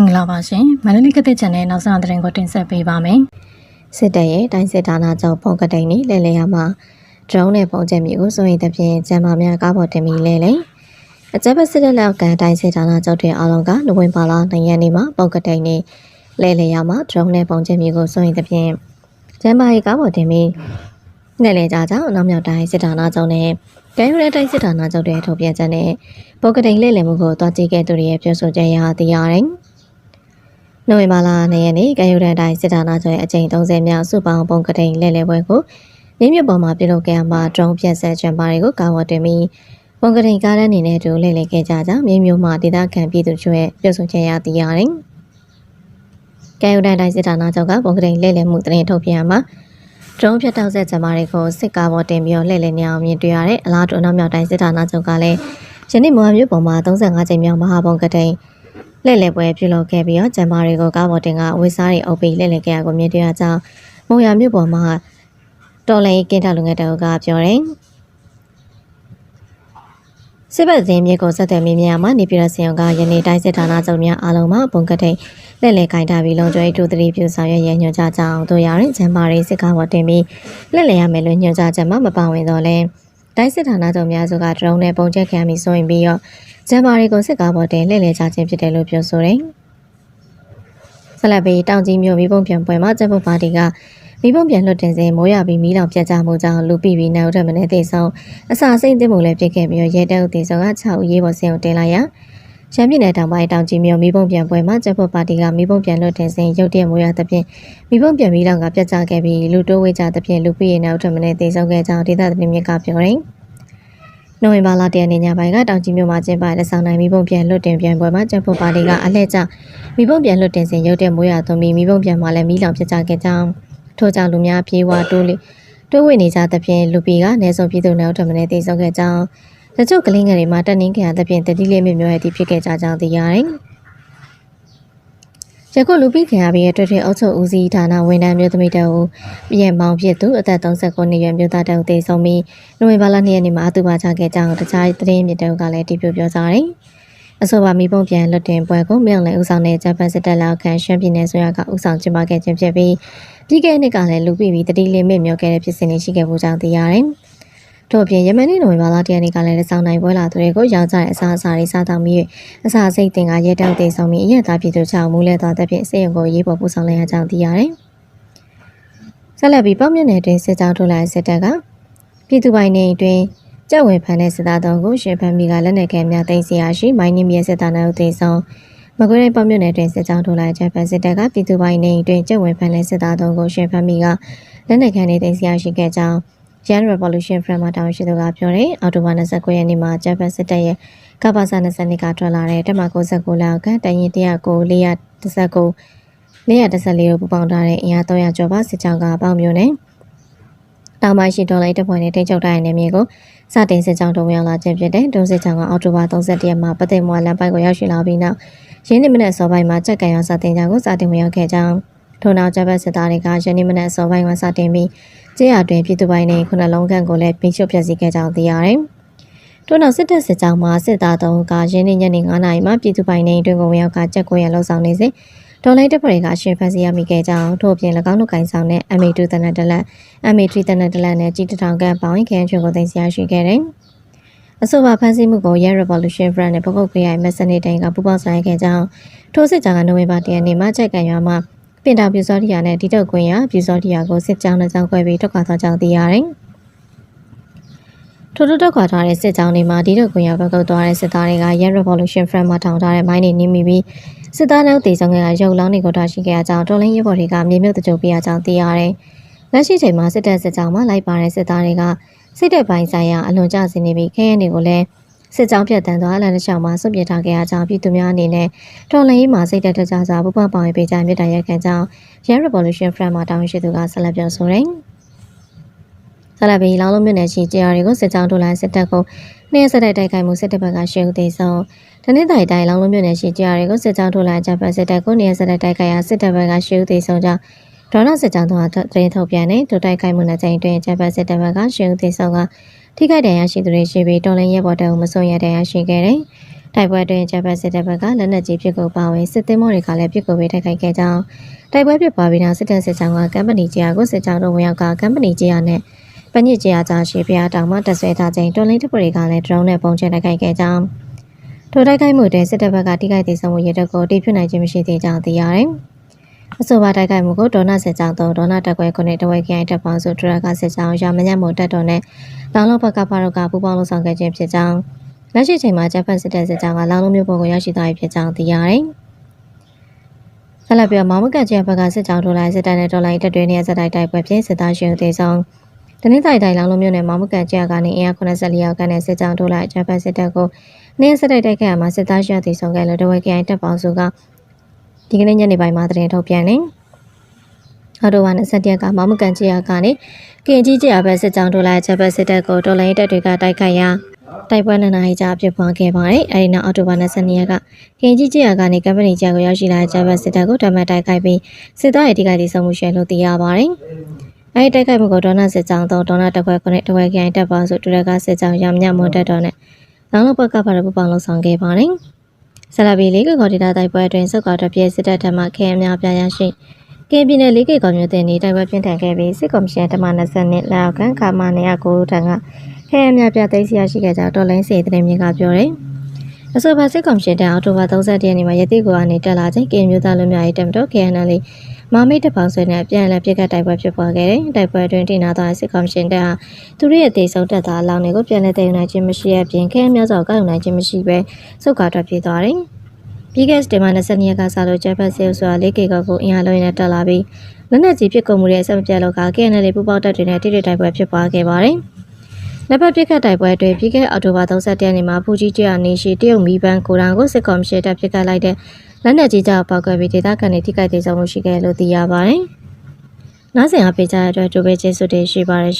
င်္ဂလာပါရှင်မန္တလေးကတဲ့ channel နောက်ဆုံးသတင်းကိုတင်ဆက်ပေးပါမယ်စစ်တပ်ရဲ့တိုင်းစစ်ဌာနချုပ်ပုံကတိန်နဲ့လဲလဲရမှာ drone နဲ့ပုံချက်မျိုးကိုစိုးရိမ်တဲ့ဖြင့်ကျမ်းမာများကားပေါ်တင်ပြီးလဲလဲအကြမ်းဖက်စစ်တပ်လက်အောက်ကန်တိုင်းစစ်ဌာနချုပ်တွေအားလုံးကနိုဝင်ဘာလ9ရက်နေ့မှာပုံကတိန်နဲ့လဲလဲရမှာ drone နဲ့ပုံချက်မျိုးကိုစိုးရိမ်တဲ့ဖြင့်ကျမ်းမာရေးကားပေါ်တင်ပြီးလဲလဲကြကြောင်းအနောက်မြောက်တိုင်းစစ်ဌာနချုပ်နဲ့ကဲရတဲ့တိုင်းစစ်ဌာနချုပ်တွေထုတ်ပြန်ချက်နဲ့ပုံကတိန်လဲလဲမှုကိုတွားကြည့်ခဲ့သူတွေရဲ့ပြောဆိုချက်အရသိရတယ်။ နိုဝင်ဘာလ2ရက်နေ့ကယူရန်တိုင်းစစ်ဌာနချုပ်ရဲ့အကြိမ်30မြောက်စုပေါင်းပုံကတိန်လဲလဲပွဲကိုမြင်းမြပေါ်မှာပြုလုပ်ခဲ့ရမှာ drone ပြက်ဆက်ချန်ပါတွေကိုကာဝတ်တင်ပြီးပုံကတိန်ကားတန်းအနေနဲ့တူလဲလဲခဲ့ကြကြောင်းမြင်းမြို့မှာဒေသခံပြည်သူတို့ရဲ့ပြောဆိုချက်ရသိရတယ်။ကယူရန်တိုင်းစစ်ဌာနချုပ်ကပုံကတိန်လဲလဲမှုတင်ထုတ်ပြန်ရမှာ drone ဖြတ်တောက်ဆက်ချန်ပါတွေကိုစစ်ကားပေါ်တင်ပြီးတော့လဲလဲနေအောင်မြင်တွေ့ရတဲ့အလားတူအနောက်မြောက်တိုင်းစစ်ဌာနချုပ်ကလည်းယနေ့မော်ဟမြို့ပေါ်မှာ35ကြိမ်မြောက်မဟာပုံကတိန် လှည့်လည်ပွဲပြုလုပ်ခဲ့ပြီးတော့ကျန်မာတွေကိုကားပေါ်တင်ကဝေစားတွေအုပ်ပြီးလှည့်လည်ခဲ့ရကိုမြင်တွေ့ရကြောင်းမုံရမြို့ပေါ်မှာတော်လိုင်းကင်းထောက်လူငယ်တအုပ်ကပြောတယ်စစ်ဘက်သတင်းမြေကိုဆက်သွယ်မိမြမှာနေပြည်တော်စီအောင်ကယနေ့တိုင်းစစ်ဌာနချုပ်များအားလုံးမှာပုံကတိတ်လှည့်လည်ခိုင်းထားပြီးလုံခြုံရေးတူသတိပြုဆောင်ရွက်ရညွှန်ကြားကြောင်းတို့ရရင်ကျန်မာတွေစစ်ကားပေါ်တင်ပြီးလှည့်လည်ရမယ်လို့ညွှန်ကြားချက်မှမပါဝင်တော့လဲတိုင်းစစ်ဌာနချုပ်များစုကဒရုန်းနဲ့ပုံချက်ခံပြီးဆိုရင်ပြီးတော့ ဂျမ်ဘာတွေကိုစစ်ကားပေါ်တင်လှည့်လည်ကြခြင်းဖြစ်တယ်လို့ပြောဆိုတယ်။ဆလဘီတောင်ကြီးမြို့မိဘုံပြန်ပွဲမှာကျပ်ဖို့ပါတီကမိဘုံပြန်လွတ်တင်စဉ်မိုးရပြီးမိလောင်ပြတ်ကြမှုကြောင့်လူပိပြီးနောက်ထပ်မနေ့သေဆုံးအစာစိတ်သိမှုလည်းဖြစ်ခဲ့ပြီးရဲတဲဦးသေဆုံးက6ဦးရေးပေါ်ဆင်းအောင်တင်လိုက်ရရန်ပြည်နယ်တောင်ပိုင်းတောင်ကြီးမြို့မိဘုံပြန်ပွဲမှာကျပ်ဖို့ပါတီကမိဘုံပြန်လွတ်တင်စဉ်ရုတ်တရက်မိုးရသဖြင့်မိဘုံပြန်မိလောင်ကပြတ်ကြခဲ့ပြီးလူတိုးဝေးကြသဖြင့်လူပိပြီးနောက်ထပ်မနေ့သေဆုံးခဲ့ကြောင်းဒေသသတင်းမြစ်ကပြောတယ်။ နိုဝင်ဘာလတရက်နေ့ညပိုင်းကတောင်ကြီးမြို့မှာကျင်းပတဲ့ဆောင်းနိုင်မိဘုံပြန်လွတ်တင်ပြန်ပွဲမှာကျန်းဖို့ပါတီကအလှည့်ကျမိဘုံပြန်လွတ်တင်စဉ်ရုတ်တဲ့မိုးရွာသွန်းပြီးမိဘုံပြန်မှာလည်းမီးလောင်ပြစ်ချခဲ့ကြောင်းထို့ကြောင့်လူများပြေးဝတိုးလေတိုးဝေနေကြသဖြင့်လူပီကနေဆုံးပြည်သူနောက်ထပ်မနေ့တည်ဆုံးခဲ့ကြောင်းတချို့ကလင်းငယ်တွေမှာတက်နှင်းခံရသဖြင့်တတိလေးမြမျိုးရဲ့တည်ဖြစ်ခဲ့ကြကြောင်းသိရတယ်။ ယခုလူပိခင်ရပြီးအတွက်ထွေအုပ်ချုပ်ဦးစီးဌာနဝန်ထမ်းမျိုးသမီးတအူပြည်မောင်ဖြစ်သူအသက်39နှစ်ရွယ်မျိုးသားတအူတည်ဆုံးပြီးနိုဝင်ဘာလ2ရက်နေ့မှာအတူပါချခဲ့ကြောင်းတခြားသတင်းမြစ်တုံးကလည်းတည်ပြပြောကြတယ်။အဆိုပါမိဘုံပြန်လွတ်တင်ပွဲကိုမြောင်လည်းဦးဆောင်တဲ့ဂျပန်စစ်တပ်လက်အောက်ခံရှမ်းပြည်နယ်ဆိုရကဦးဆောင်ကျင်းပခဲ့ခြင်းဖြစ်ပြီးပြီးခဲ့တဲ့နှစ်ကလည်းလူပြီးပြီးတတိလင်းမြင့်မြော်ခဲ့တဲ့ဖြစ်စဉ်တွေရှိခဲ့ဖို့ကြောင့်သိရတယ်။ ထို့အပြင်ယမန်နေ့နိုဝင်ဘာလ1ရက်နေ့ကလည်းစောင်းနိုင်ပွဲလာသူတွေကိုရောင်းချတဲ့အစားအစာတွေစားတောင်းပြီးအစာစိတ်တင်ကရဲတောက်သိမ်းဆောင်ပြီးအရက်သားပြည်သူချောင်းမူးလဲသွားတဲ့ဖြင့်စေရုံကိုရေးပေါ်ပို့ဆောင်လိုက်ရကြောင်းသိရတယ်။ဆက်လက်ပြီးပေါ့မြင့်နယ်တွင်စစ်ကြောင်းထုတ်လိုက်စစ်တပ်ကပြည်သူပိုင်နေအတွင်းကြက်ဝင်ဖန်တဲ့စစ်သားတော်ကိုရှင်ဖန်မီကလက်နက်ခဲများတင်စီရရှိမိုင်းနင်းမြဲစစ်သားနာဦးသိဆောင်မကွေးတိုင်းပေါ့မြင့်နယ်တွင်စစ်ကြောင်းထုတ်လိုက်ချက်ဖန်စစ်တပ်ကပြည်သူပိုင်နေအတွင်းကြက်ဝင်ဖန်တဲ့စစ်သားတော်ကိုရှင်ဖန်မီကလက်နက်ခဲနေတင်စီရရှိခဲ့ကြောင်း Yan Revolution Front မှာတောင်းရှိသူကပြောတယ်အော်တိုဘာ29ရက်နေ့မှာဂျပန်စစ်တပ်ရဲ့ကပ္ပစာ20ကထွက်လာတဲ့တက်မ69လောက်ကတရင်109 419 414ကိုပူပေါင်းထားတဲ့အင်အား300ကျော်ပါစစ်ကြောင်းကပေါင်းမျိုးနဲ့တောင်ပိုင်းရှိဒေါ်လာတစ်ဖွဲ့နဲ့တိတ်ချုပ်တိုင်းနယ်မြေကိုစတင်စစ်ကြောင်းတုံးရောက်လာခြင်းဖြစ်တဲ့ဒုစစ်ကြောင်းကအော်တိုဘာ31ရက်မှာပသိမ်မွာလမ်းပိုက်ကိုရောက်ရှိလာပြီးနောက်ရင်းနှီးမနက်စောပိုင်းမှာကြက်ကန်ရောစတင်ကြောင်းကိုစတင်ဝင်ရောက်ခဲ့ကြောင်းထို့နောက်ဂျပန်စစ်သားတွေကရင်းနှီးမနက်စောပိုင်းမှာစတင်ပြီး ကျေးရွာတွင်ပြည်သူပိုင်းနဲ့ခုနလုံးခန့်ကိုလည်းပိတ်ချွတ်ဖျက်ဆီးခဲ့ကြောင်းသိရတယ်။ထို့နောက်စစ်တပ်စစ်ကြောင်းမှစစ်သားတုံးကရင်းနှီးညနေ9နာရီမှာပြည်သူပိုင်းနဲ့တွင်ကိုဝင်ရောက်ကကြက်ကွင်းရလှုပ်ဆောင်နေစဉ်ဒေါ်လိုက်တပ်ဖွဲ့တွေကရှင်ဖန်စီရမိခဲ့ကြောင်းထို့ပြင်၎င်းတို့ကင်ဆောင်တဲ့ MA2 တနက်တလက် MA3 တနက်တလက်နဲ့ကြီးတထောင်ကပေါင်းခန်းချွန်ကိုသိမ်းဆရာရှိခဲ့တယ်။အဆိုပါဖန်ဆီးမှုကို Yan Revolution Front နဲ့ပကုတ်ခရိုင်မက်ဆန်နေတိုင်ကပူးပေါင်းဆိုင်ခဲ့ကြောင်းထိုစစ်ကြောင်းကနိုဝင်ဘာ10ရက်နေ့မှာကြက်ကန်ရွာမှာ ပင်တာပြူစောတိယာနဲ့ဒီတုတ်ကွင်းရပြူစောတိယာကိုစစ်ကြောင်းနဲ့ကြောင်းခွဲပြီးထွက်ခွာသွားကြောင်းသိရတယ်။ထို့ထို့ထွက်ခွာထားတဲ့စစ်ကြောင်းတွေမှာဒီတုတ်ကွင်းရဘက်ကုတ်သွားတဲ့စစ်သားတွေက Yan Revolution Front မှာထောင်ထားတဲ့မိုင်းတွေနင်းမိပြီးစစ်သားနောက်တေဆောင်ကရုပ်လောင်းတွေကိုထားရှိခဲ့ကြောင်းတော်လင်းရဲဘော်တွေကမြေမြုပ်တကြုံပြရကြောင်းသိရတယ်။လက်ရှိချိန်မှာစစ်တပ်စစ်ကြောင်းမှာလိုက်ပါတဲ့စစ်သားတွေကစစ်တပ်ပိုင်းဆိုင်ရာအလွန်ကျစင်နေပြီးခရဲတွေကိုလည်း စစ်ကြောင်းပြတ်တန်းသွားလမ်းတစ်လျှောက်မှာစွန့်ပစ်ထားခဲ့ရကြောင်းပြည်သူများအနေနဲ့တော်လှန်ရေးမှာစိတ်တက်တကြစွာပူပန်ပောင်ရေးပေးကြမြစ်တာရက်ခံကြောင်း Yan Revolution Front မှာတောင်းရှိသူကဆက်လက်ပြောဆိုတယ်။ဆက်လက်ပြီးလောင်းလုံးမြို့နယ်ရှိကြားတွေကိုစစ်ကြောင်းထုတ်လိုက်စစ်တပ်ကိုနေ့ဆက်တိုက်တိုက်ခိုက်မှုစစ်တပ်ဘက်ကရှေ့ဦးသေးဆုံးတနင်္သာရီတိုင်းလောင်းလုံးမြို့နယ်ရှိကြားတွေကိုစစ်ကြောင်းထုတ်လိုက်ဂျပန်စစ်တပ်ကိုနေ့ဆက်တိုက်တိုက်ခိုက်ရာစစ်တပ်ဘက်ကရှေ့ဦးသေးဆုံးကြောင်းဒေါ်လာစစ်ကြောင်းတို့သတင်းထုတ်ပြန်တဲ့ဒုတိုက်ခိုက်မှုနဲ့ချိန်တွင်ဂျပန်စစ်တပ်ဘက်ကရှေ့ဦးသေးဆုံးက ထိခိုက်ဒဏ်ရာရှိသူတွေရှိပြီးတော်လင်းရဲဘော်တဲကိုမဆုံးရဒဏ်ရာရှိခဲ့တယ်။တိုက်ပွဲတွင်ဂျပန်စစ်တပ်ဘက်ကလက်နက်ကြီးပစ်ကူပါဝင်စစ်သည်မောတွေကလည်းပစ်ကူပေးတိုက်ခိုက်ခဲ့ကြောင်းတိုက်ပွဲဖြစ်ပွားပြီးနောက်စစ်တပ်စစ်ကြောင်းကကမ်ပဏီကြီးယာကိုစစ်ကြောင်းတို့ဝင်ရောက်ကကမ်ပဏီကြီးယာနဲ့ပညစ်ကြီးယာကြားရှိဖျားတောင်မှတက်ဆွဲထားခြင်းတွန်လင်းတပ်တွေကလည်းဒရုန်းနဲ့ပုံချတိုက်ခိုက်ခဲ့ကြောင်းထိုတိုက်ခိုက်မှုတွင်စစ်တပ်ဘက်ကတိကျသေးဆုံးမှုရတဲ့ကိုတိဖြစ်နိုင်ခြင်းမရှိသေးကြောင်းသိရတယ်။ အဆိုပါတိုက်ခိုက်မှုကိုဒေါနာစစ်ကြောင်းတို့ဒေါနာတက်ကွဲခုနှစ်တဝက်ခိုင်တပ်ပေါင်းစုဒရကစစ်ကြောင်းရမညမုံတက်တော်နဲ့လောင်လုံးဘက်ကဖားတို့ကပူပေါင်းလို့ဆောင်ခဲ့ခြင်းဖြစ်ကြောင်းလက်ရှိချိန်မှာဂျပန်စစ်တပ်စစ်ကြောင်းကလောင်လုံးမျိုးပေါ်ကိုရောက်ရှိသွားပြီဖြစ်ကြောင်းသိရတယ်။ဆက်လက်ပြီးမောင်မကန်ကျဲဘက်ကစစ်ကြောင်းထိုးလိုက်စစ်တပ်နဲ့တော်လိုင်းတပ်တွေနဲ့စစ်တိုက်တိုက်ပွဲဖြင့်စစ်သားရှင်ဦးသေးဆုံးတနင်္သာရီတိုင်းလောင်လုံးမျိုးနဲ့မောင်မကန်ကျဲကနေအင်အား84ယောက်ကနေစစ်ကြောင်းထိုးလိုက်ဂျပန်စစ်တပ်ကိုနေစစ်တိုက်တိုက်ခဲ့ရမှာစစ်သားရှင်ဦးသေးဆုံးခဲ့လို့တဝက်ခိုင်တပ်ပေါင်းစုက ဒီကနေ့ညနေပိုင်းမှာသတင်းထုတ်ပြန်နေ။အော်တိုဝါနဲ့ဆက်တက်ကမောင်မကန်ကျဲကနေကင်ကြီးကျဲဘက်စစ်ကြောင်းထိုးလိုက်ဂျပန်စစ်တပ်ကိုတော်လိုင်းတပ်တွေကတိုက်ခိုက်ရာတိုက်ပွဲနှစ်နာရီကြာဖြစ်ပွားခဲ့ပါတယ်။အဲဒီနောက်အော်တိုဘာ22ရက်ကကင်ကြီးကြီးယာကနေကမ်ပဏီကြီးကိုရောက်ရှိလာတဲ့ဂျပန်စစ်တပ်ကိုဓမ္မတိုက်ခိုက်ပြီးစစ်သားရဲ့တိကျတိဆုံးမှုရှိလို့သိရပါတယ်။အဲဒီတိုက်ခိုက်မှုကိုဒေါနာစစ်ကြောင်းတော့ဒေါနာတပ်ခွဲခုနှစ်တဝဲခိုင်တပ်ပေါင်းစုတူရကစစ်ကြောင်းရမညမွန်တက်တော်နဲ့လောင်လုံးဘက်ကပါရပူပေါင်းလုံဆောင်ခဲ့ပါတယ်။ ဆလာဘီလေးကကော်ဒီတာတိုက်ပွဲအတွင်းစုတ်ကောက်တပြည့်စစ်တပ်ထမှခဲအများပြားရရှိကင်ပြည်နယ်လေးကေကော်မျိုးတင်နေတိုက်ပွဲပြင်းထန်ခဲ့ပြီးစစ်ကော်မရှင်တမ20နှစ်လောက်ခန့်ခါမ909ထံကခဲအများပြသိမ်းဆရာရှိခဲ့ကြတော်လိုင်းစီတဲ့မြင်ကပြောတယ်။အဆိုပါစစ်ကောင်ရှင်တန်အော်တိုဘာ31ရက်နေ့မှာရတိကိုကနေတက်လာချိန်ကင်မျိုးသားလူမျိုးရေးတမတော် KNL မာမိတ်တပောင်ဆွေနဲ့ပြန်လည်ပြစ်ခတ်တိုက်ပွဲဖြစ်ပွားခဲ့တယ်။တိုက်ပွဲတွင်တင်နာသွားတဲ့စစ်ကောင်ရှင်တန်ဟာသူတို့ရဲ့တေဆုံးတက်သားအလောင်းတွေကိုပြန်လည်တည်ယူနိုင်ခြင်းမရှိရပြင်ခဲအများစွာကောက်ယူနိုင်ခြင်းမရှိဘဲစုကာထွက်ပြေးသွားတယ်။ပြီးခဲ့တဲ့မှာ22ရက်ကစလို့ဂျပန်ဆေးဆိုတာ 4K ကောက်ကိုအင်အားလုံးနဲ့တက်လာပြီးလက်နက်ကြီးပစ်ကုန်မှုရဲ့ဆက်မပြတ်လောက်က KNL ပူပေါက်တပ်တွေနဲ့တိတိတိုက်ပွဲဖြစ်ပွားခဲ့ပါတယ်။လက်ပတ်ပြစ်ခတ်တိုက်ပွဲအတွင်းပြီးခဲ့အောက်တိုဘာ31ရက်နေ့မှာဖူကြီးကျရနေရှိတရုတ်မီပန်းကိုရန်ကိုစစ်ကော်မရှင်တပ်ပြစ်ခတ်လိုက်တဲ့ လက်နက်ကြီးကြောင့်ပောက်ကွဲပြီးဒေသခံတွေထိခိုက်ဒေဆုံးမှုရှိခဲ့လို့သိရပါတယ်။နောက်ဆက်အားပေးကြတဲ့အတွက်ဒိုဘေကျေးဇူးတင်ရှိပါတယ်ရှင်